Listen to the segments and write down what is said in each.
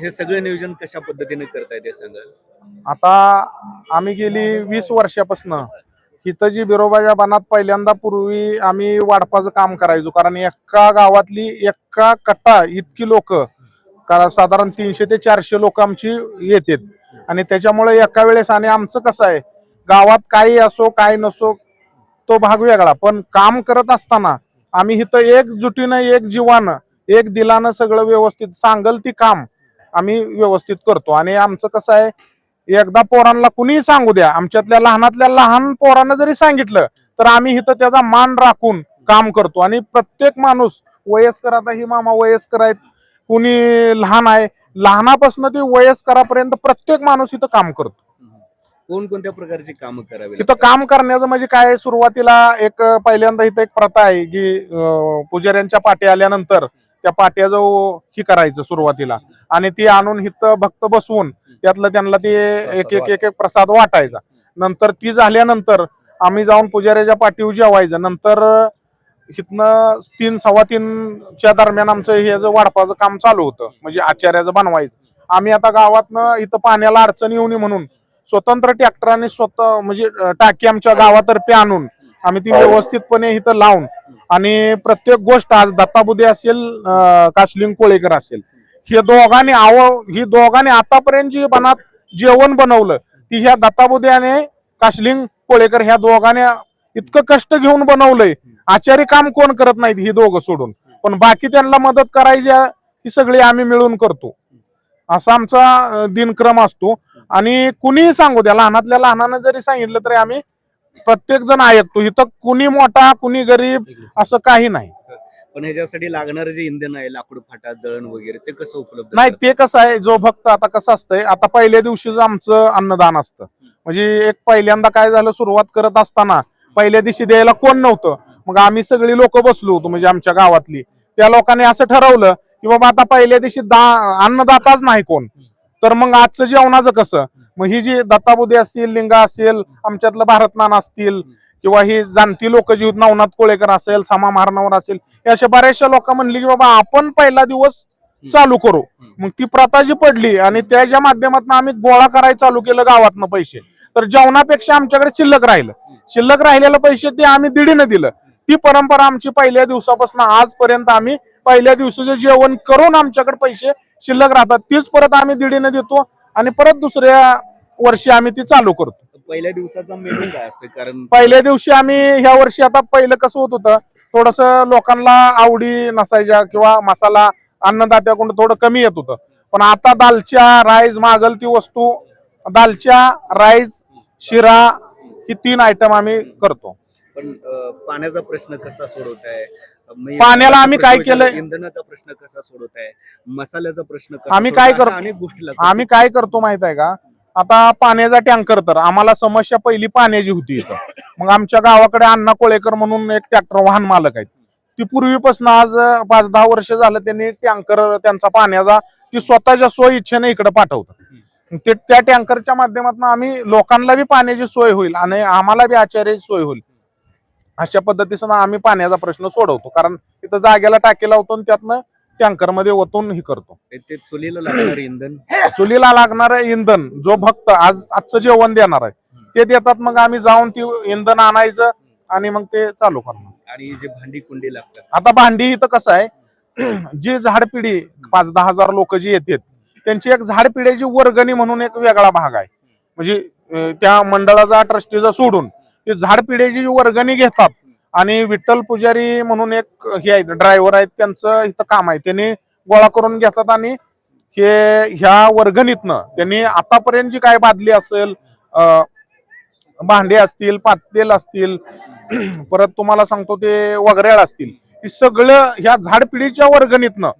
हे सगळं नियोजन कशा पद्धतीने करताय ते सांगा. आता आम्ही गेली वीस वर्षापासून इथं जी बिरोबाच्या बनात पहिल्यांदा पूर्वी आम्ही वाढपाचं काम करायचो. कारण एका गावातली एका कट्टा इतकी लोक साधारण तीनशे ते चारशे लोक आमची येतात. आणि त्याच्यामुळे एका वेळेस आणि आमचं कसं आहे गावात काही असो काय नसो तो भाग वेगळा. पण काम करत असताना आम्ही इथं एकजुटीनं एक जीवानं एक दिलानं सगळं व्यवस्थित सांगल ती काम आम्ही व्यवस्थित करतो. आणि आमचं कसं आहे एकदा पोरांना कुणीही सांगू द्या आमच्यातल्या लहानातल्या लहान पोरांना जरी सांगितलं तर आम्ही इथं त्याचा मान राखून काम करतो. आणि प्रत्येक माणूस वयस्कर आता ही मामा वयस्कर आहेत कुणी लहान आहे लहानापासून ते वयस्करापर्यंत प्रत्येक माणूस इथं काम करतो. कोणकोणत्या प्रकारची कामं करावी इथं काम करण्याचं म्हणजे काय सुरुवातीला एक पहिल्यांदा इथं एक प्रथा आहे की पुजाऱ्यांच्या पाठी आल्यानंतर त्या पाट्या जो ही करायचं सुरुवातीला. आणि ती आणून इथं भक्त बसवून त्यातलं त्यांना ते एक एक एक एक प्रसाद वाटायचा. नंतर ती झाल्यानंतर आम्ही जाऊन पुजाऱ्याच्या पाठीवर जेवायचं. नंतर इथनं तीन सव्वा तीनच्या दरम्यान आमचं हे जे वाढपाचं काम चालू होतं. म्हणजे आचार्याचं बनवायचं. आम्ही आता गावातनं इथं पाण्याला अडचण येऊ नये म्हणून स्वतंत्र ट्रॅक्टराने स्वतः म्हणजे टाकी आमच्या गावातर्फे आणून आम्ही ती व्यवस्थितपणे इथं लावून आणि प्रत्येक गोष्ट आज दत्ताबुदे असेल काशलिंग कोळेकर असेल हे दोघांनी आव ही दोघांनी आतापर्यंत जी बनात जेवण बनवलं ती ह्या दत्ताबुद्याने काशलिंग कोळेकर ह्या दोघांनी इतकं कष्ट घेऊन बनवलंय. आचारी काम कोण करत नाहीत ही दोघं सोडून. पण बाकी त्यांना मदत करायची ही सगळी आम्ही मिळून करतो. असा आमचा दिनक्रम असतो. आणि कुणीही सांगू द्या लहानातल्या लहानानं जरी सांगितलं तरी आम्ही प्रत्येक जण ऐकतो इथं कुणी मोठा कुणी गरीब असं काही नाही. पण ह्याच्यासाठी लागणारं जे इंधन आहे लाकूड फाटा जळण वगैरे ते कसं उपलब्ध नाही? ते कसं आहे जो भक्त आता कसं असतंय आता पहिल्या दिवशीच आमचं अन्नदान असतं. म्हणजे एक पहिल्यांदा काय झालं सुरुवात करत असताना पहिल्या दिवशी द्यायला कोण नव्हतं. मग आम्ही सगळी लोक बसलो होतो म्हणजे आमच्या गावातली. त्या लोकांनी असं ठरवलं की बाबा आता पहिल्या दिवशी दा अन्नदाताच नाही कोण. तर मग आजचं जेवणाचं कसं? मग ही जी दत्ताबुद्धी असतील लिंगा असेल आमच्यातलं भारतनान असतील किंवा ही जाणती लोक जी नवनाथ कोळेकर असेल सामा महारणावर असेल हे अशा बऱ्याचशा लोक म्हणली की बाबा आपण पहिला दिवस चालू करू. मग ती प्रथा जी पडली आणि त्याच्या माध्यमातून आम्ही गोळा करायला चालू केलं गावातनं पैसे तर जेवणापेक्षा आमच्याकडे शिल्लक राहिलं. शिल्लक राहिलेलं पैसे ते आम्ही दिडीनं दिलं. ती परंपरा आमची पहिल्या दिवसापासून आजपर्यंत आम्ही पहिल्या दिवसाचं जेवण करून आमच्याकडे पैसे शिल्लक राहतात. तीच परत आम्ही दिडीनं देतो. आणि परत दुसऱ्या वर्षी आम्ही ती चालू करतो. पहिल्या दिवसाचा मेनू काय असतो कारण पहिल्या दिवशी आम्ही ह्या वर्षी आता पहिलं कसं होत होतं थोडस लोकांना आवडी नसायच्या किंवा मसाला अन्नदात्याकडून थोडं कमी येत होतं. पण आता दालच्या राईस मागल ती वस्तू दालच्या राईस शिरा ही तीन आयटम आम्ही करतो. पण अं, पाण्याचा प्रश्न कसा सोडवत आहे पाण्याला आम्ही काय केलंय? इंधनाचा प्रश्न कसा सोडवत आहे मसाल्याचा प्रश्न आम्ही सोडवताय? काय करतो? अनेक गोष्टी आम्ही काय करतो माहीत आहे का आता पाण्याचा टँकर तर आम्हाला समस्या पहिली पाण्याची होती इथं मग आमच्या गावाकडे अण्णा कोळेकर म्हणून एक ट्रॅक्टर वाहन मालक आहेत ती पूर्वीपासून आज पाच दहा वर्ष झालं त्यांनी टँकर त्यांचा पाण्याचा ती स्वतःच्या सोय इच्छेने इकडे पाठवतात ते त्या टँकरच्या माध्यमातून आम्ही लोकांना बी पाण्याची सोय होईल आणि आम्हाला बी आचार्याची सोय होईल अशा पद्धतीनं आम्ही पाण्याचा प्रश्न सोडवतो. कारण तिथं जागेला टाकी लावतो आणि त्यातनं टँकरमध्ये ओतून हे करतो. ते चुलीला लागणार इंधन. चुलीला लागणार इंधन जो भक्त आज आजचं जेवण देणार आहे ते देतात. मग आम्ही जाऊन ती इंधन आणायचं आणि मग ते चालू करणार. आणि जे भांडी कुंडी लागतात. आता भांडी इथं कसं आहे जी झाडपिढी पाच दहा हजार लोक जी येतात त्यांची एक झाडपिढीची वर्गणी म्हणून एक वेगळा भाग आहे. म्हणजे त्या मंडळाचा ट्रस्टीचा सोडून ते पिढ्याची वर्गणी घेतात. आणि विठ्ठल पुजारी म्हणून एक हे आहेत ड्रायव्हर आहेत त्यांचं इथं काम आहे. त्यांनी गोळा करून घेतात आणि हे ह्या वर्गणीतनं त्यांनी आतापर्यंत जी काय बादली असेल अं, भांडे असतील पातेल असतील परत तुम्हाला सांगतो ते वगरेळ असतील. ही सगळं ह्या झाडपिढीच्या वर्गणीतनं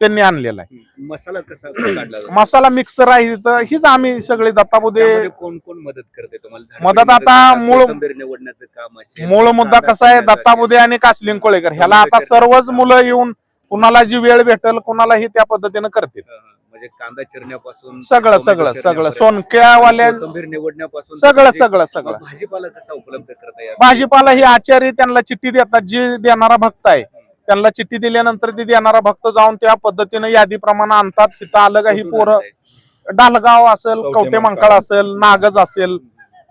त्यांनी आणलेलं आहे. मसाला कसा काढला जातो? मसाला मिक्सर आहे इथं. हीच आम्ही सगळे दत्ताबुदे त्यामध्ये कोण कोण मदत करते तुम्हाला? मदत आता मूळ- कोथिंबीर निवडण्याचं काम असेल मूळ मुद्दा कांदा कसा आहे? दत्ताबुदे आणि कासलिंग कोळेकर. ह्याला आता सर्वच मुलं येऊन कुणाला जी वेळ भेटेल कुणालाही त्या पद्धतीनं करतील. असेल. हं. म्हणजे कांदा चिरण्यापासून सगळं टोमॅटो सगळं सगळं. चिरण्यापर्यंत, सोनक्यावाल्या कोथिंबीर निवडण्यापासून सगळं म्हणजे सगळं सगळं. भाजीपाला कसा उपलब्ध करता येईल भाजीपाला ही आचार्य त्यांना चिठ्ठी देतात जी देणारा भक्त आहे. त्यांना चिठ्ठी दिल्यानंतर ती देणारा भक्त जाऊन त्या पद्धतीने यादीप्रमाणे आणतात. तिथं आलं का ही पोरं? डालगाव असेल कवटे मंकाळ. असेल नागज असेल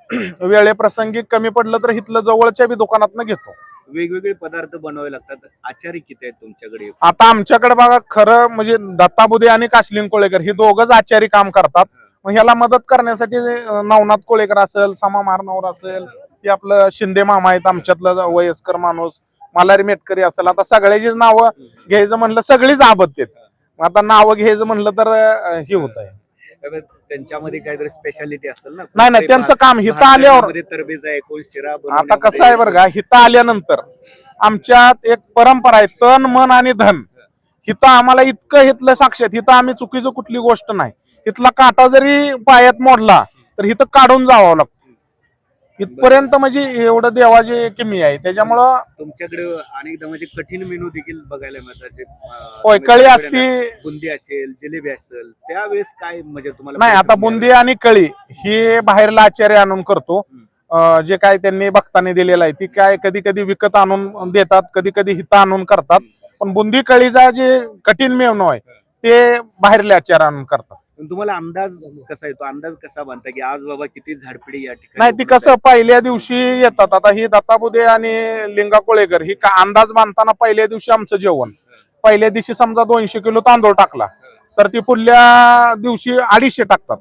वेळेप्रसंगी कमी पडलं तर इथलं जवळच्या बी दुकानातनं घेतो. वेगवेगळे पदार्थ बनवावे लागतात. आचारी किती आहेत तुमच्याकडे? आता आमच्याकडे बघा खरं म्हणजे दत्ताबुदे आणि काशलिंग कोळेकर हे दोघच आचारी काम करतात. मग ह्याला मदत करण्यासाठी नवनाथ कोळेकर असेल समा मारनवर असेल हे आपलं शिंदे मामा आहेत आमच्यातलं वयस्कर माणूस. मल्हारी मेटकरी असेल. आता सगळ्याचीच नावं घ्यायचं म्हणलं सगळीच आबत आहेत. आता नावं घ्यायचं म्हणलं तर हे होत आहे. त्यांच्यामध्ये काहीतरी स्पेशालिटी असेल ना? नाही नाही त्यांचं काम हिथं आल्यावर तरबेज आहे कोण शिरा आता कसं आहे बरं का हिथं आल्यानंतर आमच्यात एक परंपरा आहे तन मन आणि धन. हिथं आम्हाला इतकं हिथलं साक्षात हिथं आम्ही चुकीचं कुठली गोष्ट नाही. इथला काटा जरी पायात मोडला तर हिथं काढून जावं लागतं. इथपर्यंत म्हणजे एवढं देवाची किमी आहे. त्याच्यामुळं तुमच्याकडे अनेकदा म्हणजे कठीण मेनू देखील बघायला मिळतात. जे, अं, होय कळी असती बुंदी असेल जिलेबी असेल त्यावेळेस काय म्हणजे तुम्हाला नाही आता बुंदी आणि कळी ही बाहेरला आचार्य आणून करतो. अं, जे काय त्यांनी भक्तांनी दिलेलं आहे ती काय कधी कधी विकत आणून देतात कधी कधी हिथं आणून करतात. पण बुंदी कळीचा जे कठीण मेवणं आहे ते बाहेरले आचार्य आणून करतात. पण तुम्हाला अंदाज कसा येतो? अंदाज कसा बांधता की आज बाबा किती झाडपिढी या ठिकाणी नाही ती कसं पहिल्या दिवशी येतात. आता ही दत्ताबुदे आणि लिंगा कोळेकर ही का अंदाज बांधताना पहिल्या दिवशी आमचं जेवण. पहिल्या दिवशी समजा दोनशे किलो तांदूळ टाकला तर ती पुढल्या दिवशी अडीचशे टाकतात.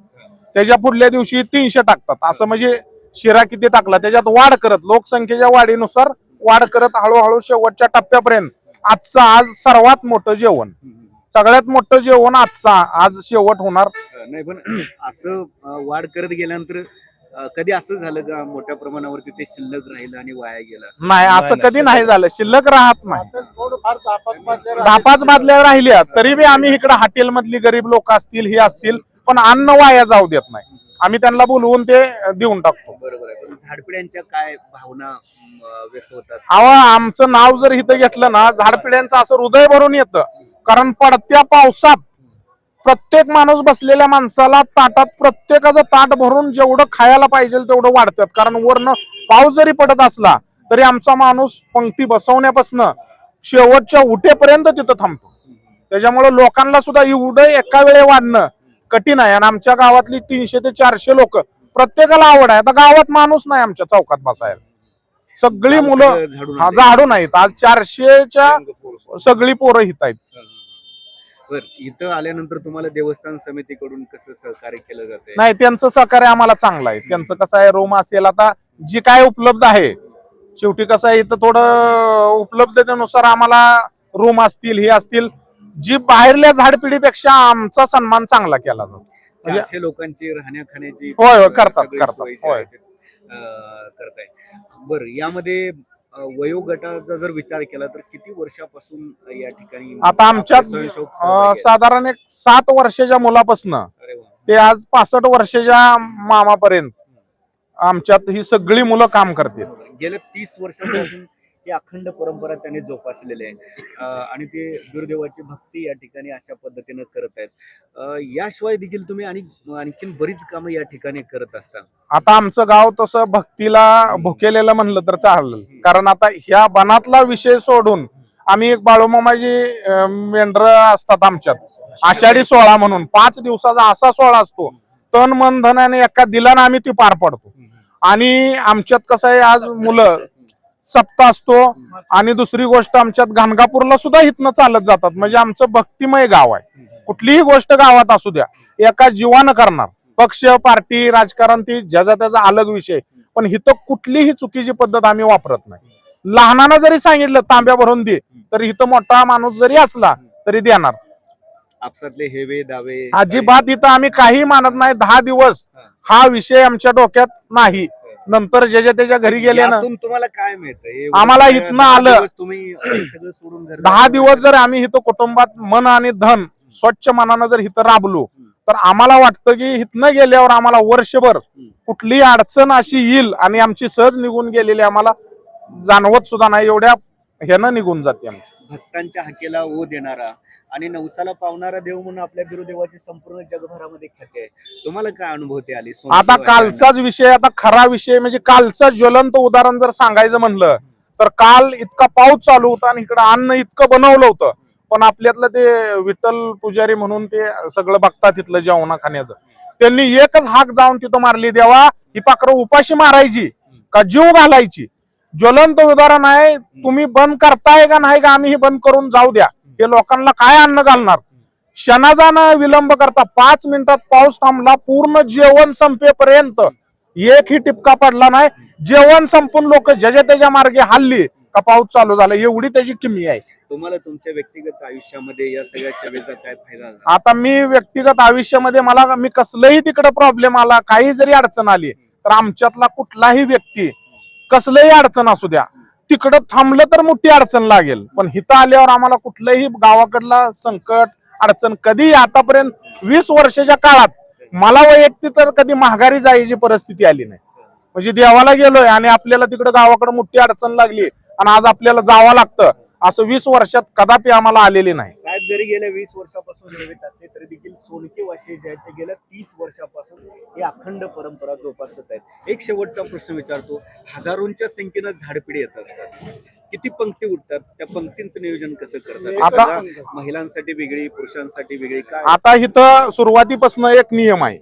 त्याच्या पुढल्या दिवशी तीनशे टाकतात. असं म्हणजे शिरा किती टाकला त्याच्यात वाढ करत लोकसंख्येच्या वाढीनुसार वाढ करत हळूहळू शेवटच्या टप्प्यापर्यंत आजचं आज सर्वात मोठं जेवण? सगळ्यात मोठं जेवण आजचा आज शेवट होणार. नाही पण असं वाढ करत गेल्यानंतर कधी असं झालं का मोठ्या प्रमाणावरती ते शिल्लक राहिलं आणि वाया गेलं नाही असं नाही, कधी नाही झालं. शिल्लक राहत नाही. थोडंफार दहा दहा पाच बादल्या राहिल्या तरी बी आम्ही इकडे हॉटेल मधली गरीब लोक असतील हे असतील पण अन्न वाया जाऊ देत नाही. आम्ही त्यांना बोलवून ते देऊन टाकतो. बरोबर आहे पण झाडपिढ्यांच्या काय भावना व्यक्त होतात? अहो आमचं नाव जर इथं घेतलं ना झाडपिढ्यांचं असं हृदय भरून येतं. कारण पडत्या पावसात प्रत्येक माणूस बसलेल्या माणसाला ताटात प्रत्येकाचं ताट भरून जेवढं खायला पाहिजे तेवढं वाढतात. कारण वरनं पाऊस जरी पडत असला तरी आमचा माणूस पंक्ती बसवण्यापासून शेवटच्या उठेपर्यंत तिथं थांबतो. त्याच्यामुळे लोकांना सुद्धा एवढं एका वेळे वाढणं कठीण आहे. आणि आमच्या गावातली तीनशे ते चारशे लोक प्रत्येकाला आवड आहे. आता गावात माणूस नाही आमच्या चौकात बसायला. सगळी मुलं झाडून नाहीत. आज चारशेच्या सगळी पोरं हित आहेत. बर. इथं आल्यानंतर तुम्हाला देवस्थान समितीकडून कसं सहकार्य केलं जाते नाही त्यांचं सहकार्य आम्हाला चांगलं आहे. त्यांचं कसं आहे रूम असेल आता जी काय उपलब्ध आहे शेवटी कसं आहे इथं थोडं उपलब्धतेनुसार आम्हाला रूम असतील हे असतील जी बाहेरल्या झाडपिढीपेक्षा आमचा सन्मान चांगला केला जातो. म्हणजे चारशे लोकांची राहण्या खाण्याची होय, होय, करतात, करतात, होय. करताय. बर यामध्ये वयोगटाचा जर विचार केला तर किती वर्षापासून या ठिकाणी आता आहेत? साधारण एक सात वर्षाच्या मुलापासून. ते आज पासष्ट वर्षाच्या मामापर्यंत आमच्यात ही सगळी मुलं काम करतात गेल्या तीस वर्षांपासून ही अखंड परंपरा त्यांनी जोपासलेली आहे. आणि ते गुरुदेवाची भक्ती या ठिकाणी अशा पद्धतीनं करत आहेत. याशिवाय देखील तुम्ही आणि आणखीन बरीच कामं या ठिकाणी करत असता. आता आमचं गाव तसं भक्तीला भुकेलेलं म्हणलं तर चालेल. कारण आता ह्या बनातला विषय सोडून आम्ही एक बाळूमामाजी मेंढर असतात आमच्यात. आषाढी सोहळा म्हणून. पाच दिवसाचा असा सोहळा असतो. तन मन धन आणि एका दिलानं आम्ही ती पार पाडतो. आणि आमच्यात कसं आहे आज मुलं सप्ताह असतो आणि दुसरी गोष्ट आमच्यात गाणगापूरला सुद्धा इथनं चालत जातात. म्हणजे आमचं भक्तिमय गाव आहे. कुठलीही गोष्ट गावात असू द्या. एका जीवानं करणार. पक्ष पार्टी राजकारण ती ज्याचा त्याचा अलग विषय. पण इथं कुठलीही चुकीची पद्धत आम्ही वापरत नाही. लहानानं जरी सांगितलं तांब्या भरून दे तर इथं मोठा माणूस जरी असला तरी देणार. आपसातले हेवे दावे अजिबात इथं आम्ही काही मानत नाही. दहा दिवस हा विषय आमच्या डोक्यात नाही. नंतर ज्याच्या त्याच्या घरी गेले ना यातून तुम्हाला काय मिळतं आम्हाला इथनं आलं. तुम्ही सगळं सोडून घरी दहा दिवस जर आम्ही इथं कुटुंबात मन आणि धन स्वच्छ मनानं जर इथं राबलो तर आम्हाला वाटतं की इथनं गेल्यावर आम्हाला वर्षभर कुठली अडचण अशी येईल आणि आमची सहज निघून गेलेली आम्हाला जाणवत सुद्धा नाही एवढ्या ह्यानं निघून जाते आमची. भक्तांच्या हाकेला ओ देणारा आणि नवसाला पावणारा देव म्हणून आपल्या गुरुदेवाची संपूर्ण जगभरामध्ये ख्याती आहे. तुम्हाला काय अनुभवते आली? आता कालचाच विषय आता खरा विषय म्हणजे कालचं ज्वलंत उदाहरण जर सांगायचं म्हणलं तर काल इतका पाऊस चालू होता आणि इकडं अन्न इतकं बनवलं होतं. पण आपल्यातलं ते विठ्ठल पुजारी म्हणून ते सगळं बघतात तिथलं जेवणा खाण्याचं त्यांनी एकच हाक जाऊन तिथं मारली देवा ही पाखरं उपाशी मारायची का जीव घालायची? ज्वलंत उदाहरण आहे तुम्ही बंद करताय का नाही का आम्ही हे बंद करून जाऊ द्या. हे लोकांना काय अन्न घालणार? क्षणाचा न विलंब करता पाच मिनिटात पाऊस थांबला पूर्ण जेवण संपेपर्यंत एकही टिपका पडला नाही. जेवण संपून लोक ज्याच्या त्याच्या मार्गे हल्ली का पाऊस चालू झाला एवढी त्याची किमी आहे. तुम्हाला तुमच्या व्यक्तिगत आयुष्यामध्ये या सगळ्या सेवेचा काय फायदा झाला? आता मी व्यक्तिगत आयुष्यामध्ये मला मी कसलंही तिकडे प्रॉब्लेम आला काही जरी अडचण आली तर आमच्यातला कुठलाही व्यक्ती कसलंही अडचण असू द्या. तिकडं थांबलं तर मोठी अडचण लागेल. पण इथं आल्यावर आम्हाला कुठलंही गावाकडला संकट अडचण कधी आतापर्यंत वीस वर्षाच्या काळात मला वैयक्तिक तर कधी महागारी जायची परिस्थिती आली नाही. म्हणजे देवाला गेलोय आणि आपल्याला तिकडं गावाकडे मोठी अडचण लागली आणि आज आपल्याला जावं लागतं. असं वीस वर्षात कदापि आम्हाला आलेली नाही. साहेब जरी गेल्या वीस वर्षापासून सेवेत असते तरी देखील सोनके वाशी जे आहेत ते गेल्या तीस वर्षापासून ही अखंड परंपरा जोपासत आहेत. एक शेवटचा प्रश्न विचारतो हजारोंच्या संख्येनं झाडपिढी येत असतात. किती पंक्ती उठतात? त्या पंक्तींचं नियोजन कसं करतात? आता- सगळं महिलांसाठी वेगळी पुरुषांसाठी वेगळी काय? आता इथं सुरुवातीपासून एक नियम आहे.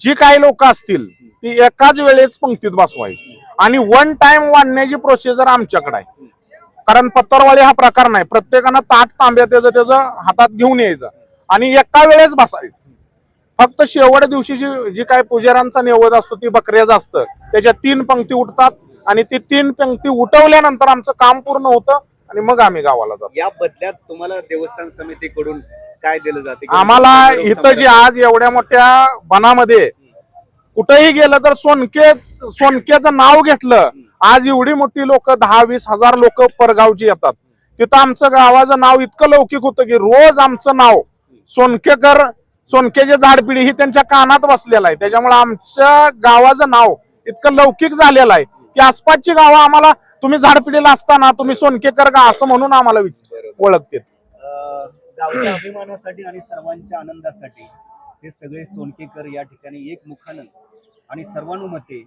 जी काही लोक असतील ती एकाच वेळेस पंक्तीत बसवायची. आणि वन टाइम वाढण्याची प्रोसिजर आमच्याकडे आहे. कारण पत्तरवाडी हा प्रकार नाही. प्रत्येकानं ताट तांब्या त्याचं त्याचं हातात घेऊन यायचं. आणि एका वेळेस बसायचं. फक्त शेवट दिवशी जी जी काही पुजाऱ्यांचा निवड असतो ती बकऱ्याचं असतं. त्याच्या तीन पंक्ती उठतात आणि ती तीन पंक्ती उठवल्यानंतर आमचं काम पूर्ण होतं आणि मग आम्ही गावाला जातो. या बदल्यात तुम्हाला देवस्थान समितीकडून काय दिलं जाते? आम्हाला इथं जे आज एवढ्या मोठ्या वनामध्ये कुठेही गेलं तर सोनके सोनकेचं नाव घेतलं. आज एवढी मोठी लोक दहा वीस हजार लोक परगावची येतात. तिथं आमचं गावाचं नाव इतकं लौकिक होतं की रोज आमचं नाव सोनकेकर सोनकेचे झाडपिढी ही त्यांच्या कानात बसलेलं आहे. त्याच्यामुळे आमच्या गावाचं नाव इतकं लौकिक झालेलं आहे की आसपासची गावं आम्हाला तुम्ही झाडपिढीला असताना तुम्ही सोनकेकर का असं म्हणून आम्हाला विच- ओळखते गावच्या अभिमानासाठी आणि सर्वांच्या आनंदासाठी हे सगळे सोनकेकर या ठिकाणी एक मुखानं आणि सर्वानुमते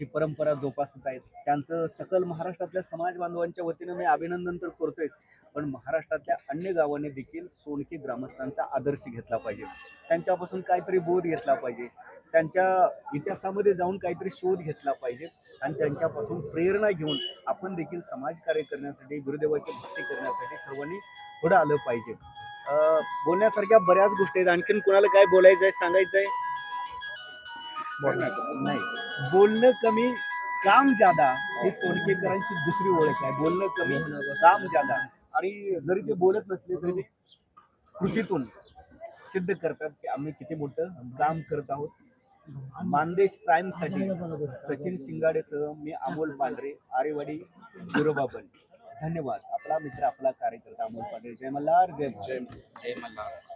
ही परंपरा जोपासत आहेत. त्यांचं सकल महाराष्ट्रातल्या समाज बांधवांच्या वतीनं मी अभिनंदन तर करतोयच पण महाराष्ट्रातल्या अन्य गावांनी देखील सोनकी ग्रामस्थांचा आदर्श घेतला पाहिजे. त्यांच्यापासून काहीतरी बोध घेतला पाहिजे. त्यांच्या इतिहासामध्ये जाऊन काहीतरी शोध घेतला पाहिजे आणि त्यांच्यापासून प्रेरणा घेऊन आपण देखील समाजकार्य करण्यासाठी गुरुदेवाची भक्ती करण्यासाठी सर्वांनी पुढं आलं पाहिजे. बोलण्यासारख्या बऱ्याच गोष्टी आहेत. आणखीन कोणाला काय बोलायचं आहे सांगायचं आहे नाही. बोलणं कमी काम जादा ही सोनकेकरांची दुसरी ओळख आहे. बोलणं कमी काम जादा आणि जरी ते बोलत नसले तरी ते कृतीतून सिद्ध करतात की आम्ही किती मोठं काम करत आहोत. मानदेश प्राईमसाठी सचिन शिंगाडेसह मी अमोल पांढरे आरेवाडी गुरुबाबन धन्यवाद. आपला मित्र आपला कार्यकर्ता अमोल पांढरे. जय मल्हार जय. जय जय मल्हार.